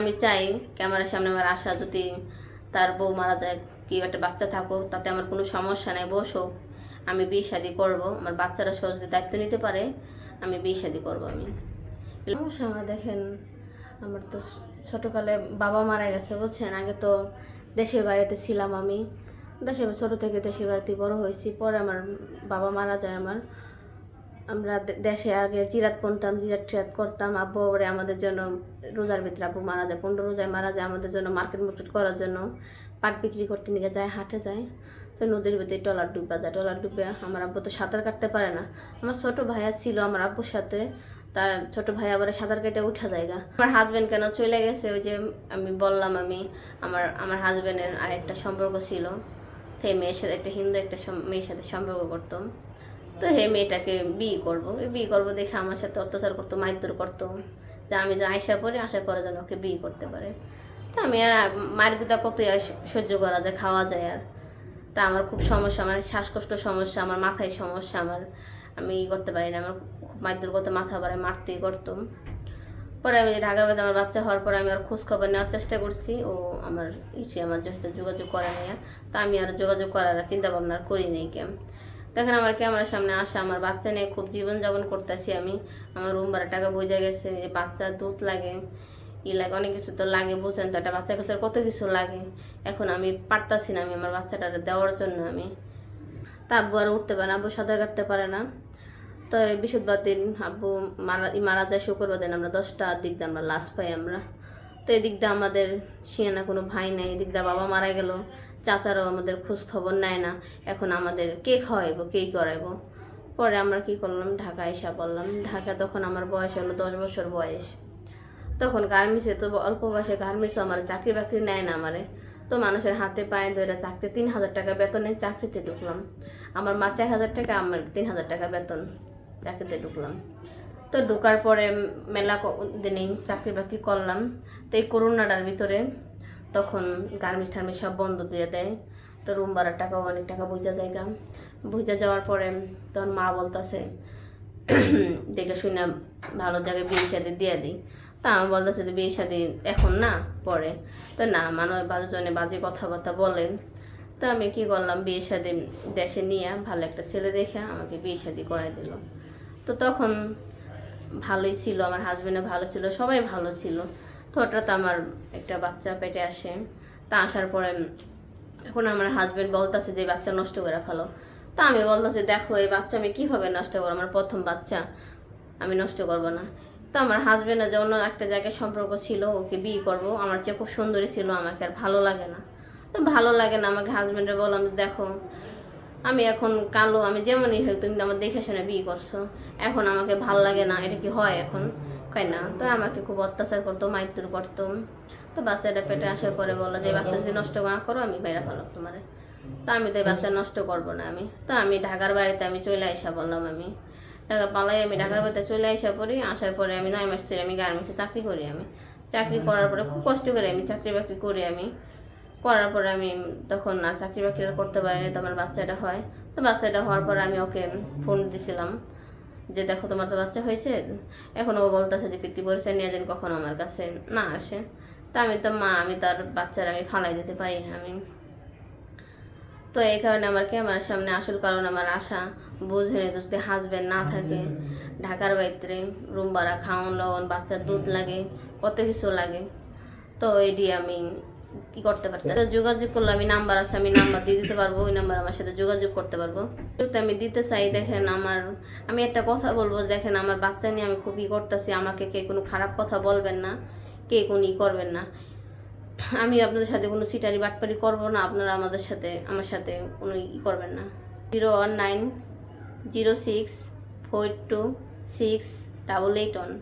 আমি চাই ক্যামেরার সামনে আমার আশা যদি তার বউ মারা যায় কি একটা বাচ্চা থাকুক, তাতে আমার কোনো সমস্যা নেই, বসুক। আমি বিয়ে শাদি করব, আমার বাচ্চারা সহ যদি দায়িত্ব নিতে পারে, আমি বিয়ে শাদি করব আমি। সমস্যা আমার দেখেন, আমার তো ছোটোকালে বাবা মারা গেছে, বুঝছেন? আগে তো দেশের বাড়িতে ছিলাম আমি। দেশে ছোটো থেকে দেশের বাড়িতে বড় হয়েছি, পরে আমার বাবা মারা যায় আমার। আমরা দেশে আগে জিরাত পনতাম জিরাত টিরাত করতাম। আব্বু আবার আমাদের জন্য রোজার ভিতরে আব্বু মারা যায়, পনেরো রোজায় মারা যায় আমাদের জন্য মার্কেট মার্কেট করার জন্য। পাট বিক্রি করতে নিয়ে যায়, হাটে যায়। তো নদীর ভিতরে টলার ডুববা যায়, টলার ডুবে আমার আব্বু তো সাঁতার কাটতে পারে না। আমার ছোট ভাইয়া ছিল আমার আব্বুর সাথে, তা ছোট ভাই আবার সাঁতার কেটে উঠা জায়গা। আমার হাজব্যান্ড কেন চলে গেছে? ওই যে আমি বললাম আমি, আমার আমার হাজবেন্ডের আরেকটা সম্পর্ক ছিল। সেই মেয়ের সাথে, একটা হিন্দু একটা মেয়ের সাথে সম্পর্ক করতাম। তো হে মেয়েটাকে বিয়ে করব। বিয়ে করব দেখে আমার সাথে অত্যাচার করতো, মারধর করতো। যে আমি যে আশা পরে আশা পরে যেন ওকে বিয়ে করতে পারে। তা আমি আর মায়ের পিতা কতই সহ্য করা যায়, খাওয়া যায় আর। তা আমার খুব সমস্যা, আমার শ্বাসকষ্ট সমস্যা, আমার মাথায় সমস্যা আমার। আমি ই করতে পারি না, আমার খুব মারধর করতে, মাথা বাড়ে মারতেই করতাম পরে আমি ঢাকার বাড়িতে আমার বাচ্চা হওয়ার পরে আমি আর খোঁজ খবর নেওয়ার চেষ্টা করছি। ও আমার ইসে আমার সাথে যোগাযোগ করে নেই তা আমি আর যোগাযোগ করার চিন্তা ভাবনা করি নাই কেম দেখেন আমার ক্যামেরার সামনে আসা? আমার বাচ্চা নিয়ে খুব জীবনযাপন করতেছি আমি। আমার রুম ভাড়া টাকা বোঝা গেছে যে বাচ্চা দুধ লাগে, ই লাগে, অনেক কিছু তো লাগে, বুঝছেন তো? একটা বাচ্চা কাছে কত কিছু লাগে। এখন আমি পারতাছি না আমি আমার বাচ্চাটা দেওয়ার জন্য আমি। তা আব্বু আর উঠতে পারে না, আব্বু সাঁতার কাটতে পারে না। তো বৃহস্পতিবার দিন আব্বু মারা মারা যায় শুক্রবার দিন, আমরা দশটার দিক দিয়ে আমরা লাশ পাই আমরা। তো এদিক দিয়ে আমাদের শিয়ানা কোনো ভাই নেই, এদিক দিয়ে বাবা মারা গেল, চাচারাও আমাদের খোঁজ খবর নেয় না। এখন আমাদের কে খাওয়াইবো, কে করাইবো? পরে আমরা কি করলাম? ঢাকা এসা পড়লাম ঢাকা তখন আমার বয়স হলো দশ বছর বয়স। তখন গার্মেন্টসে তো অল্প বয়সে গার্মেন্টসও আমার চাকরি বাকরি নেয় না আমারে। তো মানুষের হাতে পায়ে ধরে চাকরি, তিন হাজার টাকা বেতনে চাকরিতে ঢুকলাম। আমার মা চার হাজার টাকা, আমার তিন হাজার টাকা বেতন চাকরিতে ঢুকলাম। তো ঢোকার পরে মেলা দিনেই চাকরি বাকরি করলাম। তো এই করোনাটার ভিতরে তখন গার্মেন্টস টার্মেন্টস সব বন্ধ দিয়ে দেয়। তো রুম ভাড়ার টাকাও অনেক টাকা বুঝা জায়গা। বুঝা যাওয়ার পরে তখন মা বলতেছে, দেখে শুনে ভালো জায়গায় বিয়ে শাদি দিয়ে দিই। তা আমি বলতেছে যে বিয়ে শাদি এখন না, পরে। তো না মানুষ বাজে জনে বাজে কথাবার্তা বলে। তো আমি কি করলাম, বিয়ে শাদি দেশে নিয়ে ভালো একটা ছেলে দেখে আমাকে বিয়ে শাদি করাই দিল। তো তখন ভালোই ছিল, আমার হাজবেন্ডও ভালো ছিল, সবাই ভালো ছিল। তো হঠাৎ আমার একটা বাচ্চা পেটে আসে। তা আসার পরে এখন আমার হাজব্যান্ড বলতেছে যে বাচ্চা নষ্ট করে ফেলো। তা আমি বলতেছি, দেখো, এই বাচ্চা আমি কীভাবে নষ্ট করব? আমার প্রথম বাচ্চা, আমি নষ্ট করব না। তো আমার হাজব্যান্ডের যে অন্য একটা জায়গায় সম্পর্ক ছিল, ওকে বিয়ে করব। আমার চেয়ে খুব সুন্দরী ছিল, আমাকে আর ভালো লাগে না। তো ভালো লাগে না, আমাকে হাজবেন্ডে বললাম দেখো আমি এখন কালো, আমি যেমনই হোক তুমি আমার দেখে শুনে বিয়ে করছ। এখন আমাকে ভালো লাগে না, এটা কি হয় এখন? কয় না, তো আমাকে খুব অত্যাচার করতো মাইতুর করতো। তো বাচ্চাটা পেটে আসার পরে বলল যে বাচ্চা যদি নষ্ট না করো, আমি বাইরে ভালো তোমারে। তো আমি তো এই বাচ্চা নষ্ট করব না আমি। তো আমি ঢাকার বাড়িতে আমি চলে আসা বললাম আমি। ঢাকা পালাই আমি ঢাকার বাড়িতে চলে আসা পরে আসার পরে আমি নয় মাস ধরে আমি গার্মেন্টসে চাকরি করি আমি। চাকরি করার পরে খুব কষ্ট করে আমি চাকরি বাকরি করি আমি। করার পরে আমি তখন আর চাকরি বাকরি করতে পারিনি, তো আমার বাচ্চাটা হয়। তো বাচ্চাটা হওয়ার পরে আমি ওকে ফোন দিছিলাম যে, দেখো, তোমার তো বাচ্চা হয়েছে। এখন ও বলতেছে যে, পিতৃ পরিচয় নিয়ে যেন কখন আমার কাছে না আসে। তা আমি তো মা, আমি তার বাচ্চার আমি ফালাই দিতে পারি না আমি। তো এই কারণে আমার ক্যামেরার সামনে আসল কারণ আমার আশা, বুঝে নিত যদি হাজবেন্ড না থাকে। ঢাকার বাইরে রুম ভাড়া, খাওয়ান, লওয়ান, বাচ্চার দুধ লাগে, কত কিছু লাগে। তো এটি আমি কি করতে পারতাম? তো যোগাযোগ করলে আমি নাম্বার আছে, আমি নাম্বার দিয়ে দিতে পারব, ওই নাম্বার আমার সাথে যোগাযোগ করতে পারব। তো আমি দিতে চাই, দেখেন আমার, আমি একটা কথা বলব, দেখেন আমার বাচ্চা নিয়ে আমি খুব ই করতেছি, আমাকে কে কোনো খারাপ কথা বলবেন না, কে কোনো ই করবেন না। আমি আপনাদের সাথে কোনো সিটারি বাটপারি করব না, আপনারা আমাদের সাথে, আমার সাথে কোনো ই করবেন না। Zero one nine zero six four two six double eight one.